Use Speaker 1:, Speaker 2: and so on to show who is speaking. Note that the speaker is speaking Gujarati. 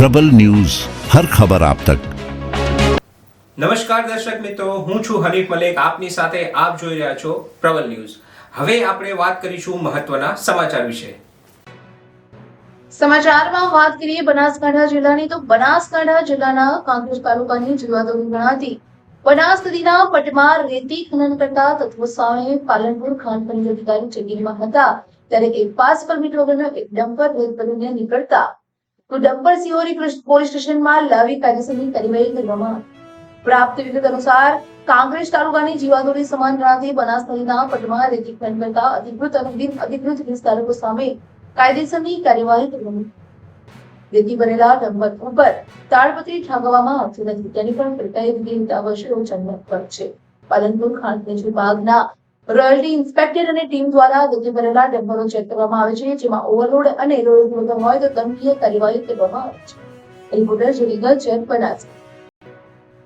Speaker 1: પ્રબલ ન્યૂઝ હર ખબર આપ તક.
Speaker 2: નમસ્કાર દર્શક મિત્રો હું છું હરીફ મલેક. આપની સાથે આપ જોઈ રહ્યા છો પ્રબલ ન્યૂઝ. હવે આપણે વાત કરીશું મહત્વના સમાચાર વિશે.
Speaker 3: સમાચારમાં વાત કરીએ બનાસકાંઠા જિલ્લાની તો બનાસકાંઠા જિલ્લાના કાંકરેજ તાલુકાની જુવાદોરી ગણાતી. બનાસ નદીના પટમાં રેતી ખનન કરતા તત્વો સામે પાલનપુર ખાન પંચ અધિકારી ચેકિંગમાં હતા. ત્યારે એક પાસ પરમિટ વગરનો એક ડમ્પર રેત ભરીને નીકળતા તો ડબ્બર સિહોરી પોલીસ સ્ટેશનમાં લાવી કાયદેસરની કાર્યવાહી કરવામાં પ્રાપ્ત વિગત અનુસાર, કાંકરેજ તાલુકાની જીવાદોરી સમાન ગણાતી બનાસ પટમાં રેતી કરતા અધિકૃત અને બિન અધિકૃત વિસ્તારકો સામે કાયદેસરની કાર્યવાહી કરવામાં રેતી ભરેલા ડમ્પર ઉપર તાડપત્રી ઠાલવવામાં આવતી નથી. તેની પણ પ્રક્રિયા વિધિ આવશ્યક જન્મ પર છે. પાલનપુર ખાંડ વિભાગના રોયલ્ટી ઇન્સ્પેક્ટર અને ટીમ દ્વારા રેતી ભરેલા ડમ્પરો ચેક કરવામાં આવે છે, જેમાં ઓવરલોડ અને લોડ હોય તો દંડનીય કાર્યવાહી કરવામાં આવે છે. Reporter જરીગલ check Banas